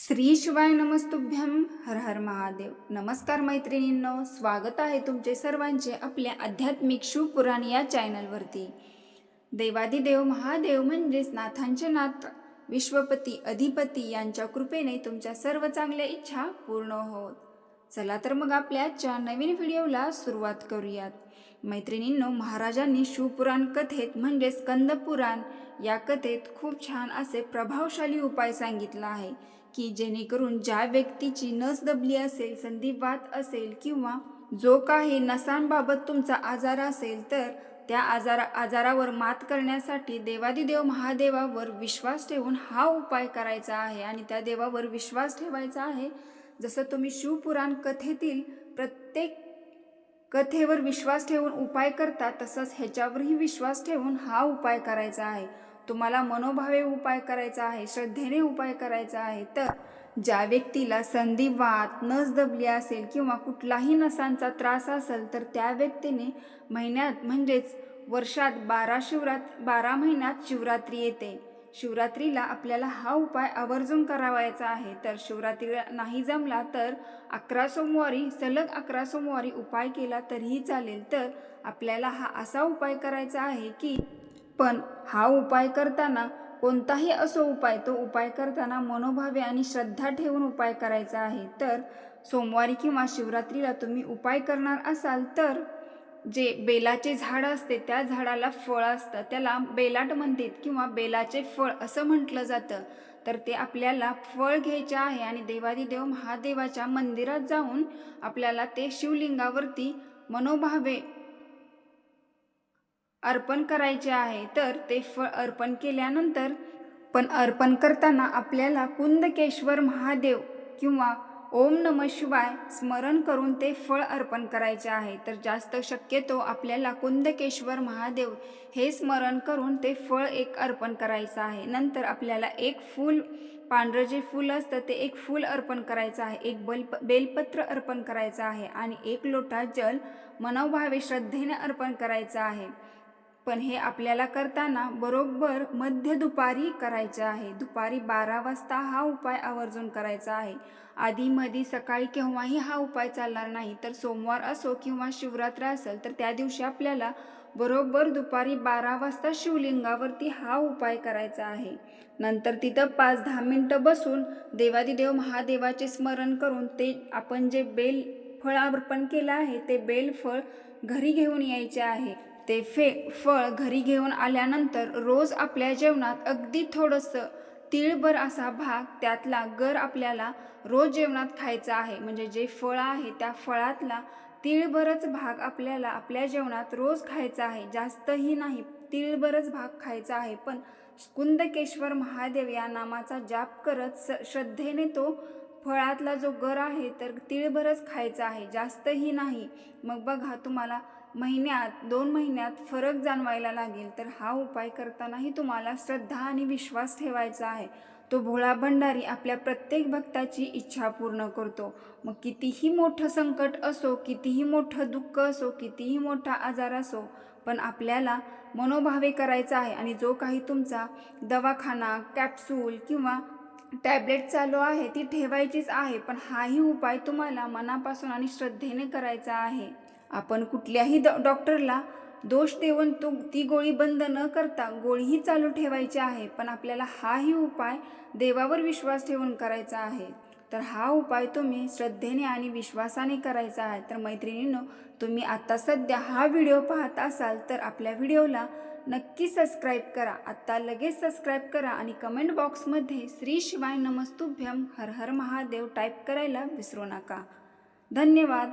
श्री शिवाय नमस्तुभ्यम हर हर महादेव. नमस्कार मैत्रिणींनो स्वागत आहे तुमचे सर्वांचे आपल्या आध्यात्मिक शिवपुराण या चॅनलवरती. देवादिदेव महादेव म्हणजेच नाथांचे नाथ विश्वपती अधिपती यांच्या कृपेने तुमच्या सर्व चांगल्या इच्छा पूर्ण होत. चला तर मग आपल्या आजच्या नवीन व्हिडिओला सुरुवात करूयात. मैत्रिणींनो महाराजांनी शिवपुराण कथेत म्हणजे स्कंदपुराण या कथेत खूप छान असे प्रभावशाली उपाय सांगितला आहे. की जेणेकरून ज्या व्यक्तीची नस दबली असेल संधिवात असेल किंवा जो काही नसांबाबत तुमचा आजार असेल तर त्या आजारा आजारावर मात करण्यासाठी देवादिदेव महादेवावर विश्वास ठेवून हा उपाय करायचा आहे आणि त्या देवावर विश्वास ठेवायचा आहे. जसं तुम्ही शिवपुराण कथेतील प्रत्येक कथेवर विश्वास ठेवून उपाय करता तसंच ह्याच्यावरही विश्वास ठेवून हा उपाय करायचा आहे. तुम्हाला मनोभावे उपाय करायचा आहे श्रद्धेने उपाय करायचा आहे तर ज्या व्यक्तीला संधिवात नस दबली असेल किंवा कुठलाही नसांचा त्रास असेल तर त्या व्यक्तीने महिन्यात म्हणजेच वर्षात बारा शिवरात बारा महिन्यात शिवरात्री येते. शिवरात्रीला आपल्याला हा उपाय आवर्जून करावायचा आहे. तर शिवरात्रीला नाही जमला तर अकरा सोमवारी सलग अकरा सोमवारी उपाय केला तरीही चालेल. तर आपल्याला हा असा उपाय करायचा आहे की पण हा उपाय करताना कोणताही असो उपाय तो उपाय करताना मनोभावे आणि श्रद्धा ठेवून उपाय करायचा आहे. तर सोमवारी किंवा शिवरात्रीला तुम्ही उपाय करणार असाल तर जे बेलाचे झाड असते त्या झाडाला फळ असतं. त्याला बेलाट म्हणतात किंवा बेलाचे फळ असं म्हटलं जातं. तर ते आपल्याला फळ घ्यायचे आहे आणि देवादिदेव महादेवाच्या मंदिरात जाऊन आपल्याला ते शिवलिंगावरती मनोभावे अर्पण करायचे आहे तर ते फळ अर्पण केल्यानंतर पण अर्पण करताना आपल्याला कुंदकेश्वर महादेव किंवा ओम नम शिवाय स्मरण करून ते फळ अर्पण करायचे आहे. तर जास्त शक्यतो आपल्याला कुंदकेश्वर महादेव हे स्मरण करून ते फळ एक अर्पण करायचं आहे. नंतर आपल्याला एक फूल पांढरं जे फूल असतं ते एक फूल अर्पण करायचं आहे. एक बलप बेलपत्र अर्पण करायचं आहे आणि एक लोटा जल मनोभावे श्रद्धेने अर्पण करायचं आहे. पण हे आपल्याला करताना बरोबर मध्य दुपारी करायचे आहे. दुपारी बारा वाजता हा उपाय आवर्जून करायचा आहे. आधी मधी सकाळी केव्हाही हा उपाय चालणार नाही तर सोमवार असो किंवा शिवरात्र असेल तर त्या दिवशी आपल्याला बरोबर दुपारी बारा वाजता शिवलिंगावरती हा उपाय करायचा आहे. नंतर तिथं पाच दहा मिनटं बसून देवादिदेव महादेवाचे स्मरण करून ते आपण जे बेल फळ अर्पण केलं आहे ते बेल फळ घरी घेऊन यायचे आहे. ते फे फळ घरी घेऊन आल्यानंतर रोज आपल्या जेवणात अगदी थोडंसं तिळभर असा भाग त्यातला गर आपल्याला रोज जेवणात खायचा आहे. म्हणजे जे फळ आहे त्या फळातला तिळभरच भाग आपल्याला आपल्या जेवणात रोज खायचा आहे. जास्तही नाही तिळभरच भाग खायचा आहे. पण कुंदकेश्वर महादेव या नामाचा जाप करत स श्रद्धेने तो फळातला जो गर आहे तर तिळभरच खायचा आहे. जास्तही नाही. मग बघा तुम्हाला महिन्यात दोन महिन्यात फरक जाणवायला लागेल तर हा उपाय करतानाही तुम्हाला श्रद्धा आणि विश्वास ठेवायचा आहे. तो भोळा भंडारी आपल्या प्रत्येक भक्ताची इच्छा पूर्ण करतो. मग कितीही मोठं संकट असो कितीही मोठं दुःख असो कितीही मोठा आजार असो पण आपल्याला मनोभावे करायचा आहे आणि जो काही तुमचा दवाखाना कॅप्सूल किंवा टॅबलेट चालू आहे ती ठेवायचीच आहे पण हाही उपाय तुम्हाला मनापासून आणि श्रद्धेने करायचा आहे. आपण कुठल्याही डॉ डॉक्टरला दोष देऊन तो ती गोळी बंद न करता गोळीही चालू ठेवायची आहे पण आपल्याला हाही उपाय देवावर विश्वास ठेवून करायचा आहे. तर हा उपाय तुम्ही श्रद्धेने आणि विश्वासाने करायचा आहे. तर मैत्रिणींनो तुम्ही आत्ता सध्या हा व्हिडिओ पाहत असाल तर आपल्या व्हिडिओला नक्की सबस्क्राईब करा. आत्ता लगेच सबस्क्राईब करा आणि कमेंट बॉक्समध्ये श्री शिवाय नमस्तुभ्यम हर हर महादेव टाईप करायला विसरू नका. धन्यवाद.